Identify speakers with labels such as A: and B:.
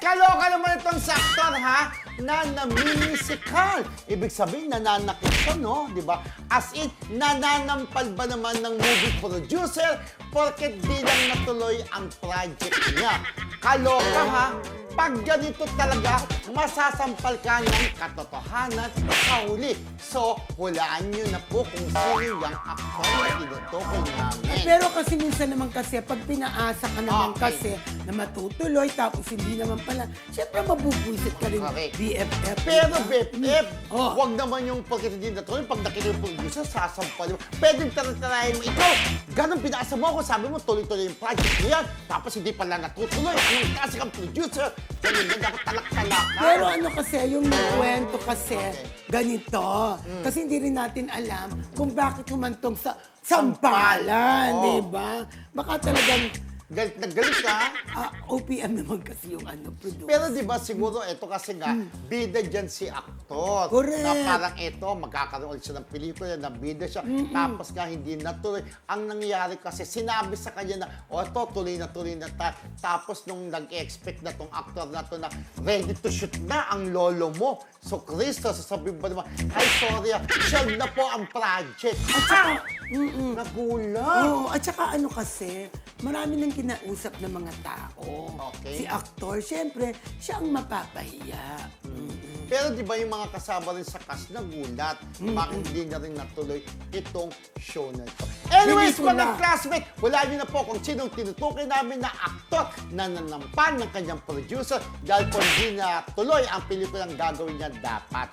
A: Kaloka naman itong sa aktor, ha? Na namimisikal. Ibig sabihin, nananakit siya, no? Di ba? As in, nananampal ba naman ng movie producer porket di lang natuloy ang project niya. Kaloka, ha? Pag ganito talaga, masasampal ka ng katotohanan sa huli. So, hulaan nyo na po kung sino yung aktor na tinutukoy namin.
B: Pero kasi minsan naman kasi, pag pinaasa ka naman
A: Okay.
B: kasi na matutuloy, tapos hindi naman pala, syempre mabubwisit ka rin
A: Correct.
B: BFF.
A: Pero? BFF,
B: Oh.
A: huwag naman yung pagkita din na tuloy, pag nakita yung producer, sasampal mo. Pwedeng taratarahin mo, ikaw, ganun pinaasa mo ako, sabi mo, tuloy-tuloy yung project mo yan, tapos hindi pala natutuloy, anong kasi kang producer, ganun na dapat talak-talakan.
B: Pero ano kasi, yung kwento kasi,
A: Okay.
B: Ganito.
A: Mm.
B: Kasi hindi rin natin alam kung bakit humantong sa sampalan,
A: Oo.
B: di ba? Baka talagang
A: Galit na galit ka.
B: ah, OPM naman kasi yung ano, producer.
A: Pero di ba siguro ito kasi nga, bida dyan si aktor.
B: Hmm. Correct.
A: Na parang ito, magkakaroon ulit siya ng pelikula, na bida siya. Tapos nga hindi natuloy. Ang nangyari kasi, sinabi sa kanya na, o ito, tuloy na tuloy na ta. Tapos nung nag-expect na tong aktor na to na ready to shoot na ang lolo mo. So, Cristo, sasabihin ba naman, ay, sorry, ah, shelve na po ang project.
B: At saka,
A: Nagulat.
B: Oo, at saka ano kasi, marami nang kinausap ng mga tao.
A: Okay.
B: Si aktor, syempre, siya ang mapapahiya.
A: Pero di ba yung mga kasama rin sa cast nagulat, bakit hindi na rin natuloy itong show na ito. Anyways,
B: Hindi ko
A: mga
B: na.
A: classmates, wala niyo na po kung sinong tinutukoy namin na aktor na nanampan ng kanyang producer dahil po hindi na tuloy ang pelikulang gagawin niya dapat.